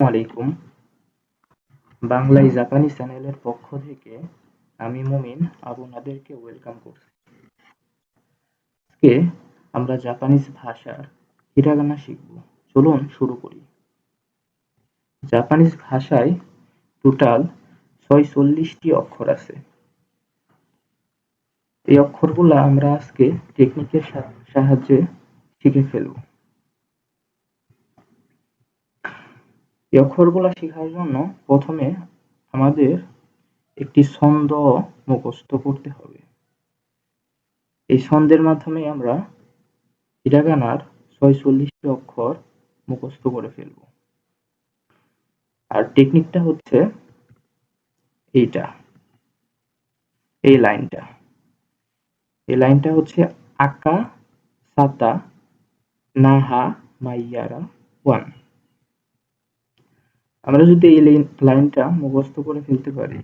আলাইকুম। বাংলায় জাপানি চ্যানেলের পক্ষ থেকে আমি মুমিন আপনাদেরকে ওয়েলকাম করছি। আজকে আমরা জাপানিজ ভাষার হিরাগানা শিখব। চলুন শুরু করি। জাপানিজ ভাষায় টোটাল ছয়চল্লিশটি অক্ষর আছে। এই অক্ষরগুলো আমরা আজকে টেকনিকের সাহায্যে শিখে ফেলব। এই অক্ষরগুলো শেখার জন্য প্রথমে আমাদের একটি ছন্দ মুখস্থ করতে হবে। এই ছন্দের মাধ্যমে আমরা হিরাগানার ছয়চল্লিশটি অক্ষর মুখস্থ করে ফেলব। আর টেকনিকটা হচ্ছে এইটা, এই লাইনটা। এই লাইনটা হচ্ছে আকা সাতা নাহা মাইয়ারা ওয়ান। আমরা যদি এই লাইনটা মুখস্থ করে ফেলতে পারি,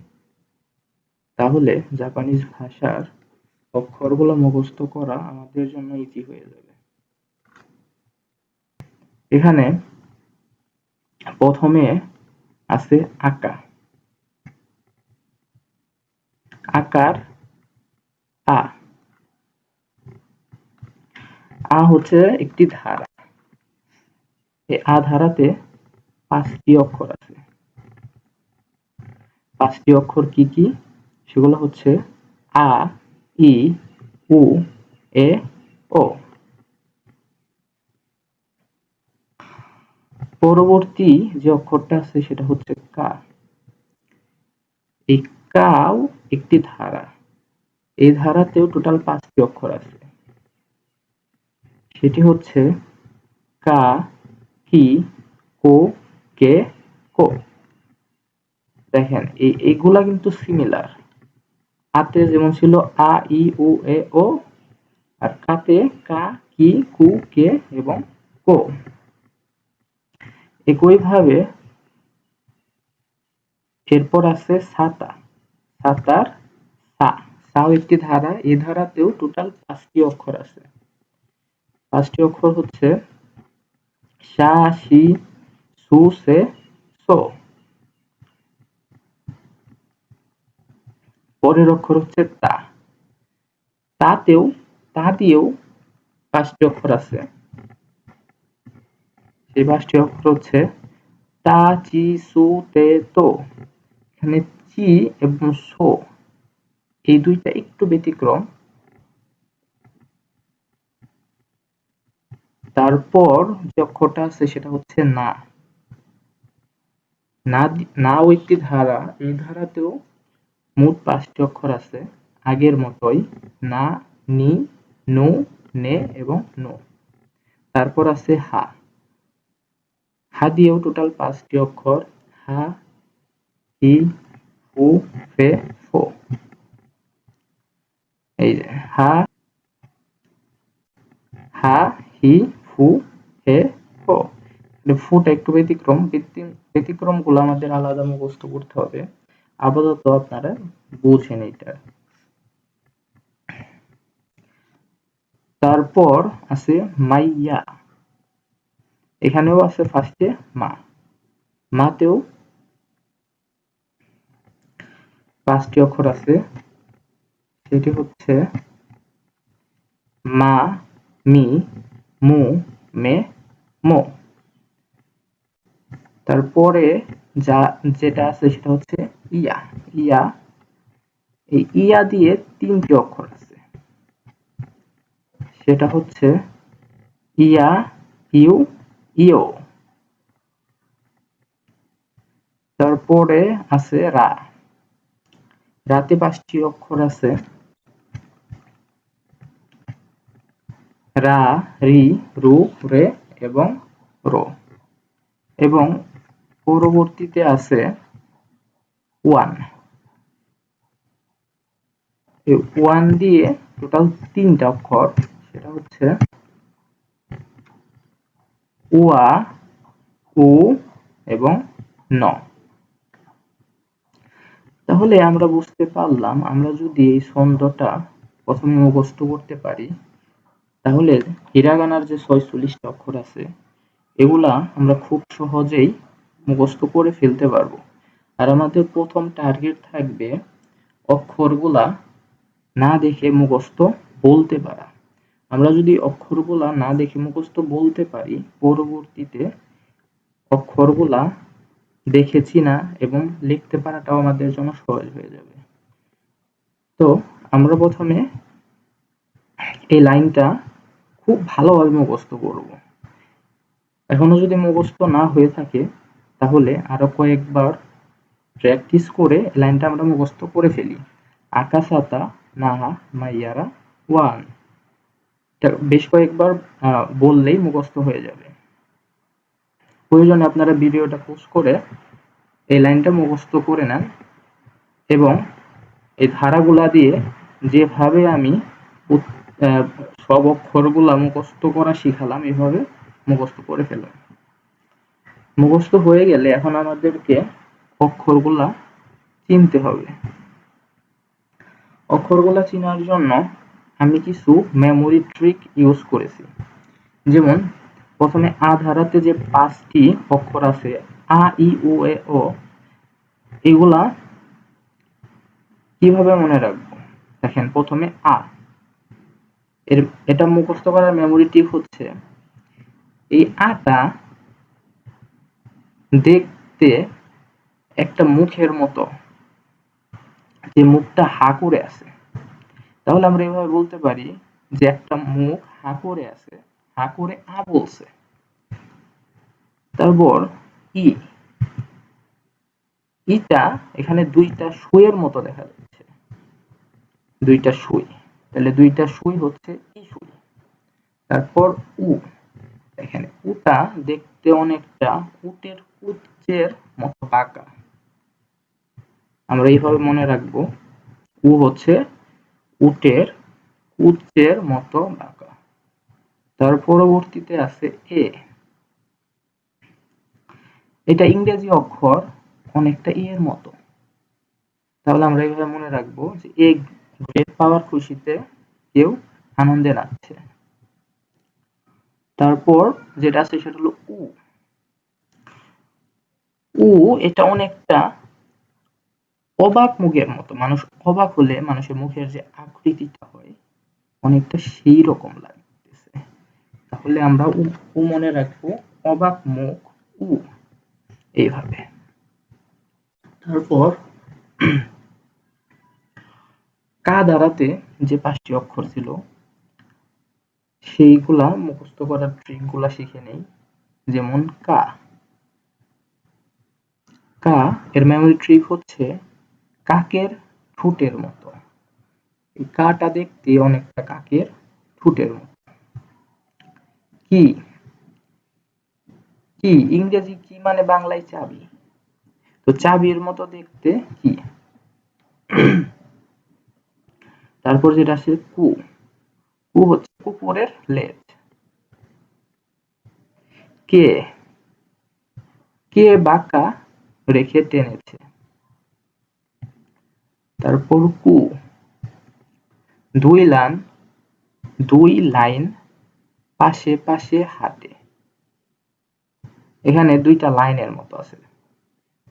তাহলে জাপানিজ ভাষার অক্ষরগুলো মুখস্থ করা আমাদের জন্য ইজি হয়ে যাবে। এখানে প্রথমে আছে আকা আকার আ। আ হচ্ছে একটি ধারা। এই আ ধারাতে পাঁচটি অক্ষর আছে। পাঁচটি অক্ষর কি কি? সেগুলো হচ্ছে আ, ই, উ, এ, ও। পরবর্তী যে অক্ষরটা আছে সেটা হচ্ছে কা। এই কাও একটি ধারা। এই ধারাতেও টোটাল পাঁচটি অক্ষর আছে। সেটি হচ্ছে কা, কি, কো কে? কো? দেখেন, এই, এইগুলা কিন্তু সিমিলার আতে যেমন ছিল আ, ই, উ, এ, ও, আর কাতে কা, কি, কু, কে এবং কো। একইভাবে এরপর আছে সাতা। সাতার সা। সাও একটি ধারা এই ধারাতেও টোটাল পাঁচটি অক্ষর আছে। পাঁচটি অক্ষর হচ্ছে সা, সি সু সে সো পরের অক্ষর হচ্ছে তা। তাতেও তা দিয়েও পাঁচটি অক্ষর আছে। সেই পাঁচটি অক্ষর হচ্ছে তা, চি, সু, তে, তো। এখানে চি এবং সো, এই দুইটা একটু ব্যতিক্রম। তারপর যে অক্ষরটা আছে সেটা হচ্ছে না। নাও একটি ধারা, এই ধারাতেও মোট পাঁচটি অক্ষর আছে। আগের মতোই না, নি, নু, নে এবং নো। তারপর আছে হা। হা দিয়েও টোটাল পাঁচটি অক্ষর। হা হি হু, ফে, ফো। এই যে, হা হা, হি, ফু, হে, ফো। ফুটা একটু ব্যতিক্রম। ব্যতিক্রমগুলো আমাদের আলাদা মুখস্থ করতে হবে। আপাতত আপনারা বুঝেন এটা। তারপর আছে মাইয়া। এখানেও আছে ফার্স্টে মা। মাতেও পাঁচটি অক্ষর আছে। সেটি হচ্ছে মা, মি, মু, মে, মো। তারপরে যা, যেটা আছে সেটা হচ্ছে ইয়া ইয়া, এই ইয়া দিয়ে তিনটি অক্ষর আছে। সেটা হচ্ছে ইয়া, ইউ, ইও। তারপরে আছে রা। রাতে পাঁচটি অক্ষর আছে। রা, রি, রু, রে এবং রো। এবং পরবর্তীতে আছে ওয়ান ওয়ান দিয়ে টোটাল তিনটা অক্ষর, সেটা হচ্ছে উয়া উ এবং ন। তাহলে আমরা বুঝতে পারলাম, আমরা যদি এই ছন্দটা প্রথমে মুখস্থ করতে পারি, তাহলে হিরাগানার যে ছয়চল্লিশটা অক্ষর আছে, এগুলা আমরা খুব সহজেই মুখস্থ করে ফেলতে পারব। আর আমাদের প্রথম টার্গেট থাকবে অক্ষরগুলা না দেখে মুখস্থ বলতে পারা। আমরা যদি অক্ষরগুলা না দেখে মুখস্থ বলতে পারি, পরবর্তীতে অক্ষরগুলা দেখেছি না এবং লিখতে পারাটাও আমাদের জন্য সহজ হয়ে যাবে। তো আমরা প্রথমে এই লাইনটা খুব ভালোভাবে মুখস্থ করব। এখনও যদি মুখস্থ না হয়ে থাকে তাহলে আরও কয়েকবার প্র্যাকটিস করে লাইনটা আমরা মুখস্থ করে ফেলি। আকাশাতা নাহা মাইয়ারা ওয়ান। বেশ কয়েকবার বললেই মুখস্থ হয়ে যাবে। প্রয়োজনে আপনারা ভিডিওটা পোস্ট করে এই লাইনটা মুখস্থ করে নেন এবং এই ধারাগুলা দিয়ে যেভাবে আমি সব অক্ষরগুলা মুখস্থ করা শিখালাম, এভাবে মুখস্থ করে ফেলুন। মুখস্থ হয়ে গেলে এখন আমাদেরকে অক্ষরগুলা চিনতে হবে। অক্ষরগুলা চেনার জন্য আমি কিছু মেমোরি ট্রিক ইউজ করেছি। যেমন, প্রথমে আ ধারাতে যে পাঁচটি অক্ষর আছে, আ, ই, উ, এ, ও, এগুলা কীভাবে মনে রাখব? দেখেন, প্রথমে আ। এর, এটা মুখস্থ করার মেমোরি টিপ হচ্ছে, এই আটা দেখতে একটা মুখের মতো। যে মুখটা হা আছে। তাহলে আমরা এভাবে বলতে পারি যে একটা মুখ আছে আ বলছে তারপর ই। ইটা এখানে দুইটা সুইয়ের মতো দেখা যাচ্ছে। দুইটা সুই। তাহলে দুইটা সুই হচ্ছে ই সুই। তারপর উ। এখানে উটা দেখতে অনেকটা উটের উচ্চের মতো বাঁকা আমরা এইভাবে মনে রাখব উ হচ্ছে উটের উচ্চের মতো বাঁকা তার পরবর্তীতে আছে এ। এটা ইংরেজি অক্ষর, অনেকটা ই এর মতো। তাহলে আমরা এইভাবে মনে রাখব যে এ গ্রেড পাওয়ার খুশিতে কেউ আনন্দে নাচছে। তারপর যেটা আছে সেটা হলো উ। উ এটা অনেকটা অবাক মুখের মতো। মানুষ অবাক হলে মানুষের মুখের যে আকৃতিটা হয়, অনেকটা সেই রকম লাগতেছে। তাহলে আমরা উ মনে রাখব, অবাক মুখ, উ। এইভাবে। তারপর কা দ্বারাতে যে পাঁচটি অক্ষর ছিল, সেইগুলা মুখস্থ করার ট্রিকগুলা শিখে নেই। যেমন কা। কা এর মেমোরি ট্রিক হচ্ছে কাকের ঠুটের মতো। এই কাটা দেখতে অনেকটা কাকের ঠুটের মতো। কি? কি? ইংরেজি কি মানে বাংলায় চাবি? তো চাবির মতো দেখতে কি? তারপর যেটা আছে কু। কু হচ্ছে কুকুরের লেজ। কে? কে বাঁকা রেখে টেনেছে। তারপর কু। দুই লাইন দুই লাইন পাশে পাশে হাঁটে। এখানে দুইটা লাইনের মতো আছে।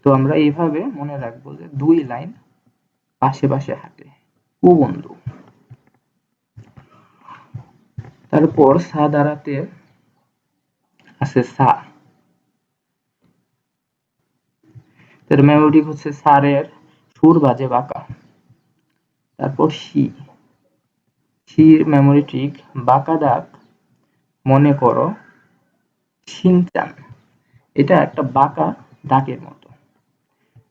তো আমরা এইভাবে মনে রাখব যে দুই লাইন পাশে পাশে হাঁটে। কুবন্ধু তারপর সা দাঁড়াতে আছে সা। তার মেমোরি হচ্ছে সারের সুর বাজে বাঁকা। তারপর সি। সির মেমোরি ট্রিক বাঁকা দাগ, মনে করো শিনচান এটা একটা বাঁকা দাগের মতো।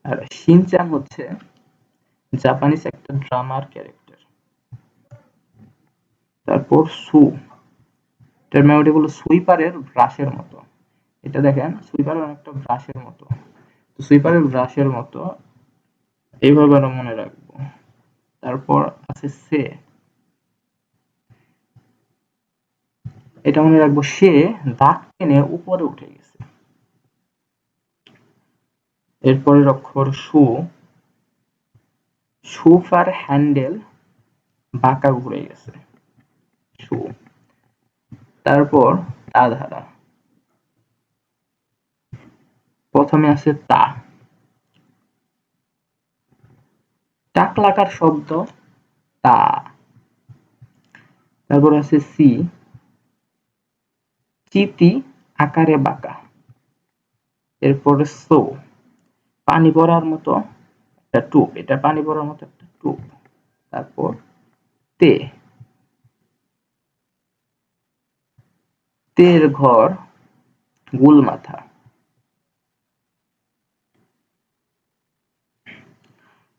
আর শিনচান হচ্ছে জাপানিজ একটা ড্রামার ক্যারেক্টার তারপর সু। এটার মেমোরি হলো সুইপারের ব্রাশের মতো। এটা দেখেন সুইপার অনেকটা ব্রাশের মতো। সুইপারের ব্রাশের মতো। এইভাবে আমরা মনে রাখব। তারপর আছে সে। এটা মনে রাখব সে দাগ টেনে উপরে উঠে গেছে। এরপরের অক্ষর সু। সুফার হ্যান্ডেল বাঁকা ঘুরে গেছে। সু। তারপর তাধারা প্রথমে আছে তা। টাকলাকার শব্দ তা। তারপর আছে সি। চিতি আকারে বাঁকা। এরপরে সো। পানি পড়ার মতো একটা টুপ। এটা পানি পড়ার মতো একটা টুপ। তারপর তে। তের ঘর গুল মাথা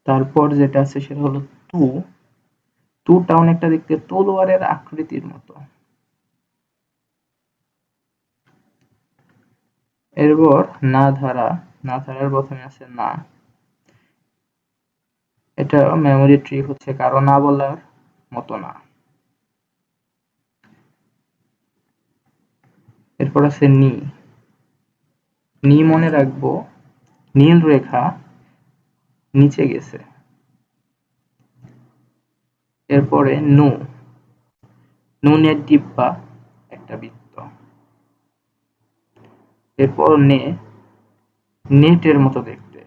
তারপর যেটা আছে সেটা হলো তু। তুটা অনেকটা দেখতে তলোয়ারের আকৃতির মতো। এরপর না ধারা, না ধারার প্রথমে আছে না। এটা মেমোরি ট্রি হচ্ছে কারও না বলার মতো না। এরপর আছে নি। নি মনে রাখব। নীল রেখা নিচে গেছে। এরপরে নু। নুনের ডিব্বা একটা বৃত্ত। এরপর নে। নেটের মতো দেখতে।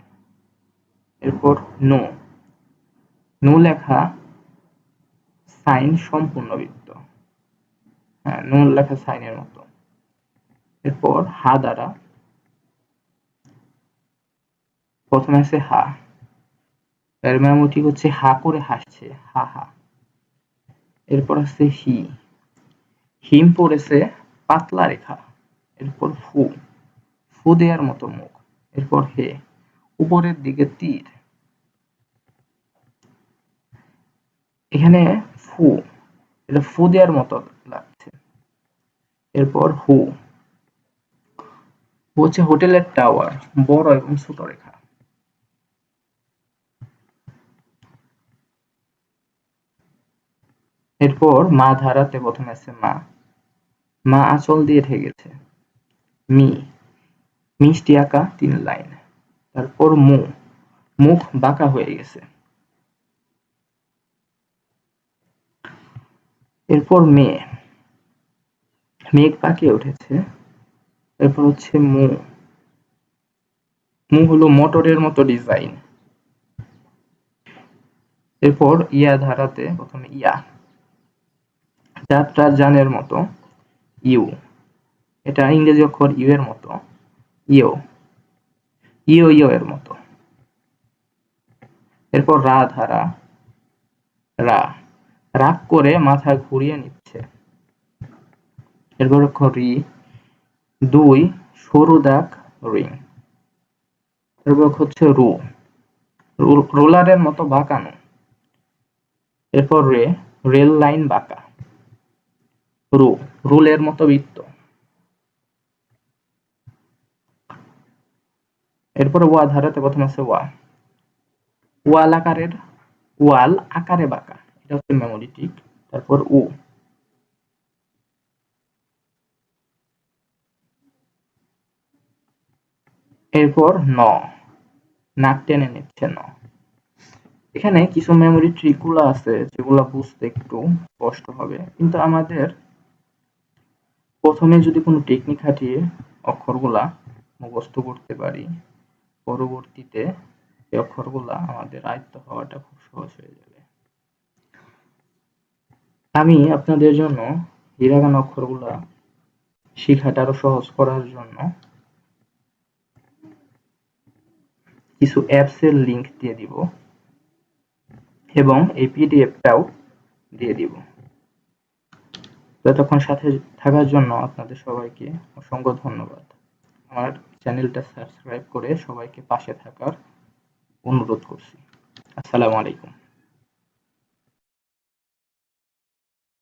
এরপর নো। নু লেখা সাইন সম্পূর্ণ বৃত্ত। হ্যাঁ নু লেখা সাইনের মতো। এরপর হা দ্বারা। প্রথমে আছে হা। এর মেমোটি হচ্ছে হা করে হাসছে, হা হা। এরপর আছে হি। হিম পড়েছে পাতলা রেখা, এরপর ফু। ফু দেওয়ার মতো মুখ, এরপর হে। উপরের দিকে তীর। এখানে ফু, এটা ফু দেওয়ার মতো লাগছে। এরপর হু। হচ্ছে হোটেলের টাওয়ার, বড় এবং ছোট রেখা। এরপর মা ধারাতে প্রথমে আছে মা। মা আঁচল দিয়ে ঠেকেছে মি। মিষ্টি আঁকা তিন লাইন। তারপর মু। মুখ বাঁকা হয়ে গেছে। এরপর মেয়ে মেঘ পাকিয়ে উঠেছে। এরপর হচ্ছে মু। মু হলো মোটরের মতো ডিজাইন। এরপর ইয়া ধারাতে প্রথমে ইয়া। যাত্রা যানের মতো, ইউ। এটা ইংরেজি অক্ষর ইউ এর মতো ইও ইও ইও এর মতো। এরপর রা ধারা, রা। রাগ করে মাথা ঘুরিয়ে নিচ্ছে। এরপর অক্ষর রি। দুই, সরু দাগ, রিং। এরপর হচ্ছে রু, রোলারের মতো বাঁকানো। এরপর রে, রেল লাইন বাঁকা। রু, রুলের মতো বৃত্ত। এরপরে ওয়া ধারাতে প্রথম আছে ওয়া। ওয়াল আকারের, ওয়াল আকারে বাঁকা। এটা হচ্ছে মেমোরি তারপর উ। এরপর ন। নাক টেনে নিচ্ছে ন। এখানে কিছু মেমোরি ট্রিকগুলো আছে যেগুলো বুঝতে একটু কষ্ট হবে। কিন্তু আমাদের প্রথমে যদি কোনো টেকনিক খাটিয়ে অক্ষরগুলা মুখস্থ করতে পারি, পরবর্তীতে এই অক্ষরগুলা আমাদের আয়ত্ত হওয়াটা খুব সহজ হয়ে যাবে। আমি আপনাদের জন্য হিরাগান অক্ষরগুলা শিখাটা আরও সহজ করার জন্য কিছু অ্যাপস এর লিংক দিয়ে দিব এবং এই পিডিএফটাও দিয়ে দিব। ততক্ষণ সাথে থাকার জন্য আপনাদের সবাইকে অসংখ্য ধন্যবাদ। আমার চ্যানেলটা সাবস্ক্রাইব করে সবাইকে পাশে থাকার অনুরোধ করছি। আসসালামু আলাইকুম।